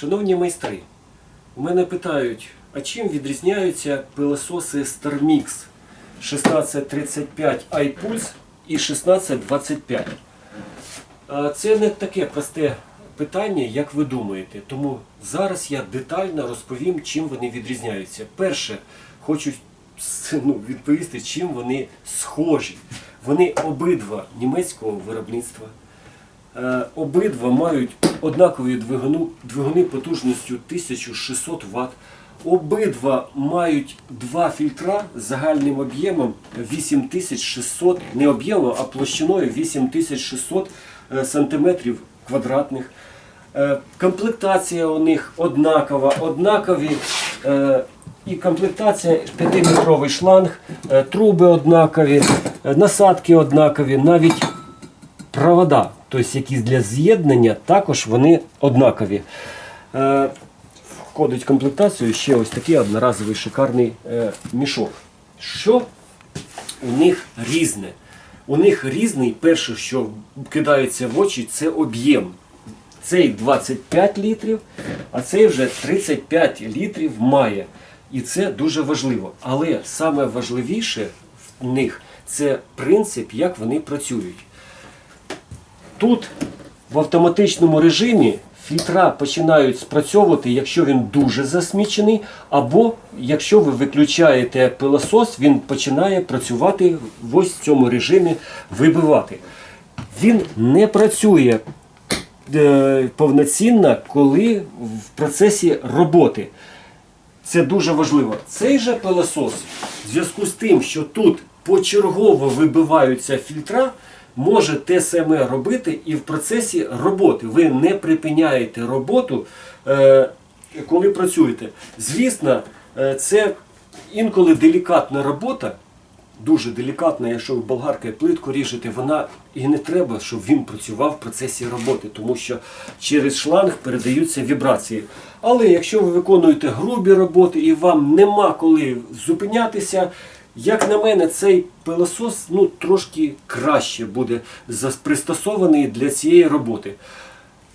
Шановні майстри, у мене питають, а чим відрізняються пилососи StarMix 1635 iPulse і 1625? Це не таке просте питання, як ви думаєте. Тому зараз я детально розповім, чим вони відрізняються. Перше, хочу ну, відповісти, чим вони схожі. Вони обидва німецького виробництва. Е, Обидва мають однакові двигуни, двигуни потужністю 1600 Вт. Обидва мають два фільтра з загальним об'ємом 8600, не об'ємом, а площиною 8600 е, сантиметрів квадратних. Е, Комплектація у них однакова, однакові. І комплектація 5-метровий шланг, труби однакові, насадки однакові, навіть провода, тобто якісь для з'єднання, також вони однакові. Е, Входить в комплектацію ще ось такий одноразовий шикарний е, мішок. Що у них різне? У них різний, перше, що кидається в очі, це об'єм. Цей 25 літрів, а цей вже 35 літрів має. І це дуже важливо. Але саме важливіше в них це принцип, як вони працюють. Тут в автоматичному режимі фільтра починають спрацьовувати, якщо він дуже засмічений, або якщо ви виключаєте пилосос, він починає працювати в ось цьому режимі вибивати. Він не працює е, повноцінно, коли в процесі роботи. Це дуже важливо. Цей же пилосос, в зв'язку з тим, що тут почергово вибиваються фільтра, може те саме робити і в процесі роботи. Ви не припиняєте роботу, е, коли працюєте. Звісно, е, це інколи делікатна робота. Дуже делікатна, якщо ви болгаркою плитку ріжете, вона і не треба, щоб він працював в процесі роботи, тому що через шланг передаються вібрації. Але якщо ви виконуєте грубі роботи і вам нема коли зупинятися, як на мене, цей пилосос ну, трошки краще буде пристосований для цієї роботи.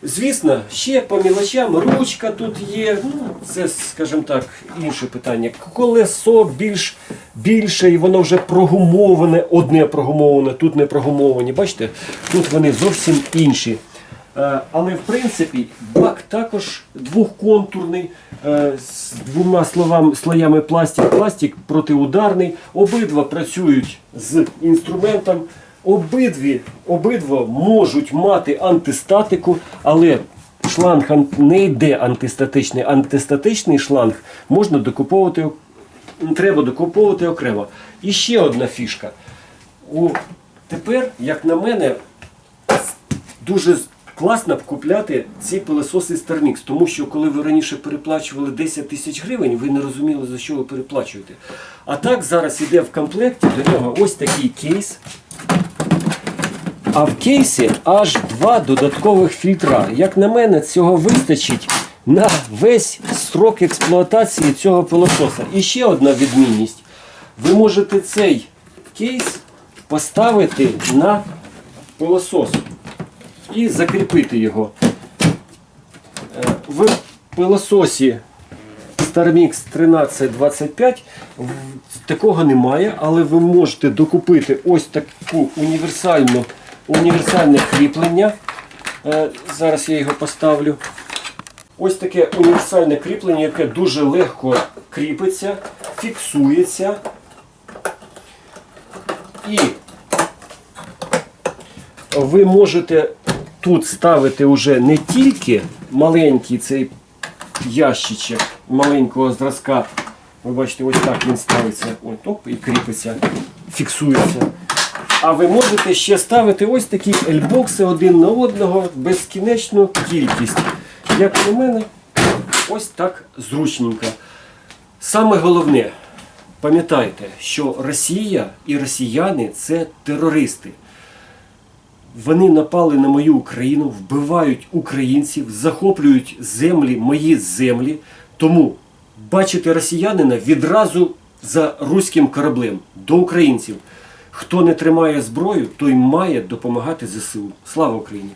Звісно, ще по мілочам, ручка тут є, ну, це, скажімо так, інше питання. Колесо більш, більше і воно вже прогумоване, одне прогумоване, тут не прогумовані. Бачите, тут вони зовсім інші. Е, Але в принципі бак також двохконтурний, е, з двома словами, слоями пластик, пластик протиударний. Обидва працюють з інструментом. Обидві, обидва можуть мати антистатику, але шланг не йде антистатичний. Антистатичний шланг можна докуповувати, треба докуповувати окремо. І ще одна фішка. У, тепер, як на мене, дуже класно б купляти ці пилососи Starmix, тому що коли ви раніше переплачували 10 тисяч гривень, ви не розуміли, за що ви переплачуєте. А так зараз іде в комплекті до нього ось такий кейс. А в кейсі аж два додаткових фільтра. Як на мене, цього вистачить на весь строк експлуатації цього пилососа. І ще одна відмінність. Ви можете цей кейс поставити на пилосос і закріпити його. Е, В пилососі StarMix 1325 такого немає, але ви можете докупити ось таку універсальну, універсальне кріплення. Е, Зараз я його поставлю. Ось таке універсальне кріплення, яке дуже легко кріпиться, фіксується. І ви можете тут ставити вже не тільки маленький цей ящичок маленького зразка. Ви бачите, ось так він ставиться. Ось, оп, і кріпиться, фіксується. А ви можете ще ставити ось такі ельбокси один на одного безкінечну кількість. Як на мене, ось так зручненько. Саме головне, пам'ятайте, що Росія і росіяни це терористи. Вони напали на мою Україну, вбивають українців, захоплюють землі, мої землі. Тому бачити росіянина відразу за руським кораблем до українців. Хто не тримає зброю, той має допомагати ЗСУ. Слава Україні!